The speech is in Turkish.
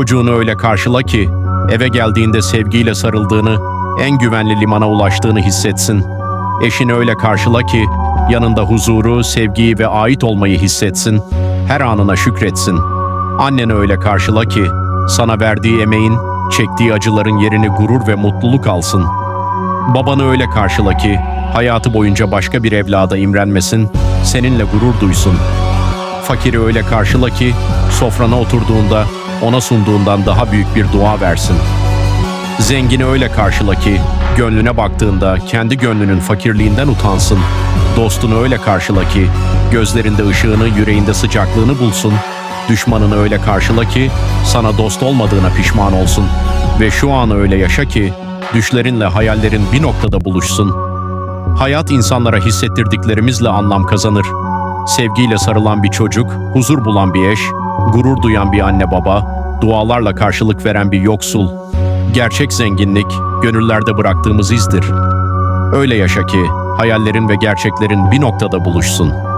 Çocuğunu öyle karşıla ki eve geldiğinde sevgiyle sarıldığını, en güvenli limana ulaştığını hissetsin. Eşini öyle karşıla ki yanında huzuru, sevgiyi ve ait olmayı hissetsin. Her anına şükretsin. Anneni öyle karşıla ki sana verdiği emeğin, çektiği acıların yerini gurur ve mutluluk alsın. Babanı öyle karşıla ki hayatı boyunca başka bir evlada imrenmesin, seninle gurur duysun. Fakiri öyle karşıla ki sofrana oturduğunda ona sunduğundan daha büyük bir dua versin. Zengini öyle karşıla ki gönlüne baktığında kendi gönlünün fakirliğinden utansın. Dostunu öyle karşıla ki gözlerinde ışığını, yüreğinde sıcaklığını bulsun. Düşmanını öyle karşıla ki sana dost olmadığına pişman olsun. Ve şu anı öyle yaşa ki düşlerinle hayallerin bir noktada buluşsun. Hayat insanlara hissettirdiklerimizle anlam kazanır. Sevgiyle sarılan bir çocuk, huzur bulan bir eş, gurur duyan bir anne baba, dualarla karşılık veren bir yoksul. Gerçek zenginlik, gönüllerde bıraktığımız izdir. Öyle yaşa ki hayallerin ve gerçeklerin bir noktada buluşsun.